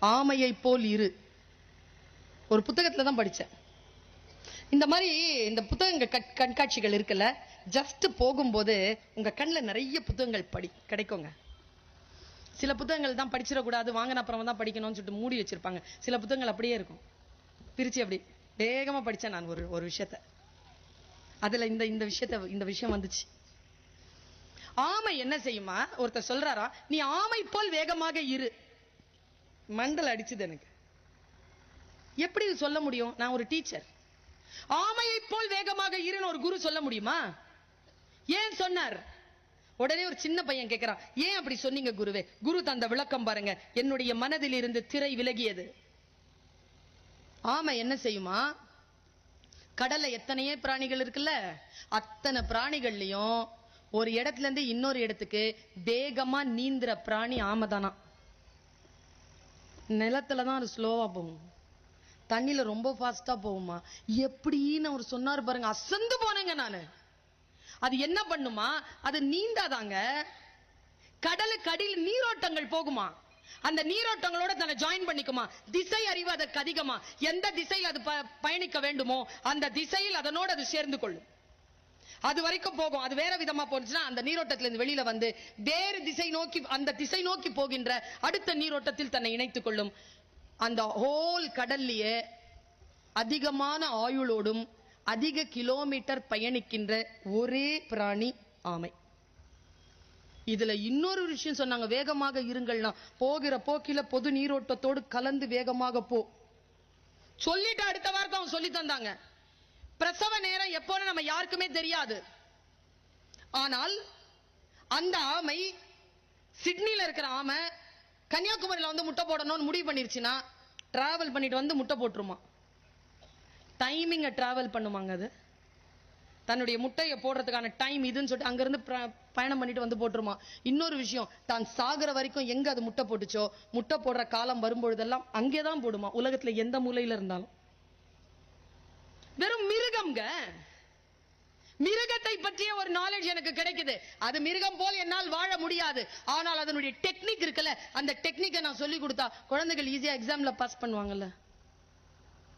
ஆமையை போல் இரு. ஒரு புத்தகத்துல தான் படித்தேன் இந்த மாதிரி இந்த புத்தகங்கள் கட் கண்காட்சிகள் இருக்குல்ல ஜஸ்ட் போகும்போது உங்க கண்ணில் நிறைய புத்தகங்கள் படி கிடைக்குங்க. சில புத்தகங்கள் தான் படிச்சிடக்கூடாது வாங்கின அப்புறம் தான் படிக்கணும்னு சொல்லிட்டு மூடி வச்சிருப்பாங்க. சில புத்தகங்கள் அப்படியே இருக்கும். பிரிச்சு அப்படி வேகமாக படித்தேன் நான் ஒரு ஒரு விஷயத்த. அதில் இந்த இந்த விஷயத்த இந்த விஷயம் வந்துச்சு. ஆமை என்ன செய்யுமா? ஒருத்தர் சொல்றாரா நீ ஆமை போல் வேகமாக இரு. மண்டல் அடிச்சுது எனக்கு. எப்படி இது சொல்ல முடியும்? நான் ஒரு டீச்சர். ஆமையை போல் வேகமாக இருன்னு ஒரு குரு சொல்ல முடியுமா? ஏன் சொன்னார்? உடனே ஒரு சின்ன பையன் கேட்கிறான் ஏன் அப்படி சொன்னீங்க குருவே? குரு தந்த விளக்கம் பாருங்க. என்னுடைய மனதில் இருந்து திரை விலகியது. ஆமை என்ன செய்யுமா? கடல்ல எத்தனையே பிராணிகள் இருக்குல்ல? அத்தனை பிராணிகள்லயும் ஒரு இடத்துல இருந்து இன்னொரு இடத்துக்கு வேகமா நீந்துற பிராணி ஆமைதானா நிலத்துல தான் அது ஸ்லோவாக போகும். தண்ணியில் ரொம்ப ஃபாஸ்ட்டாக போகுமா எப்படின்னு அவர் சொன்னார் பாருங்க அசந்து போனேங்க நான். அது என்ன பண்ணுமா? அது நீந்தாதாங்க. கடலுக்கு அடியில் நீரோட்டங்கள் போகுமா? அந்த நீரோட்டங்களோட தன்னை ஜாயின் பண்ணிக்குமா? திசை அறிவு அதற்கு அதிகமா. எந்த திசையில் அது ப- பயணிக்க வேண்டுமோ அந்த திசையில் அதனோடு அது சேர்ந்து கொள்ளும். அது வரைக்கும் போகும். அது வேற விதமா போனுச்சுன்னா அந்த நீரோட்டத்திலிருந்து வெளியில வந்து வேறு திசை நோக்கி அந்த திசை நோக்கி போகின்ற அடுத்த நீரோட்டத்தில் தன்னை இணைத்துக் கொள்ளும். அந்த ஹோல் கடல்லையே அதிகமான ஆயுளோடும் அதிக கிலோமீட்டர் பயணிக்கின்ற ஒரே பிராணி ஆமை. இதுல இன்னொரு விஷயம் சொன்னாங்க வேகமாக இருங்கள்னா போகிற போக்கில பொது நீரோட்டத்தோடு கலந்து வேகமாக போ. சொல்லிட்டு அடுத்த வாரத்தை அவங்க சொல்லி தந்தாங்க. பிரசவ நேரம் எப்போன்னு நம்ம யாருக்குமே தெரியாது. ஆனால் அந்த ஆமை சிட்னியில் இருக்கிற ஆமை கன்னியாகுமரியில் வந்து முட்டை போடணும்னு முடிவு பண்ணிருச்சுன்னா டிராவல் பண்ணிட்டு வந்து முட்டை போட்டுருமா? டைமிங்கை டிராவல் பண்ணுமாங்க அது? தன்னுடைய முட்டையை போடுறதுக்கான டைம் இதுன்னு சொல்லிட்டு அங்கிருந்து பயணம் பண்ணிட்டு வந்து போட்டுருமா? இன்னொரு விஷயம் தான் சாகுற வரைக்கும் எங்க அது முட்டை போட்டுச்சோ முட்டை போடுற காலம் வரும்பொழுதெல்லாம் அங்கே தான் போடுமா? உலகத்தில் எந்த மூலையில் இருந்தாலும். மிருகம்ங்க. மிருகத்தை பற்றிய ஒரு நாலேஜ் எனக்கு கிடைக்குது. அது மிருகம் போல் என்னால் வாழ முடியாது. ஆனால் அதனுடைய டெக்னிக் இருக்குல்ல அந்த டெக்னிக்கை நான் சொல்லி கொடுத்தா குழந்தைகள் ஈஸியா எக்ஸாம்ல பாஸ் பண்ணுவாங்கல்ல.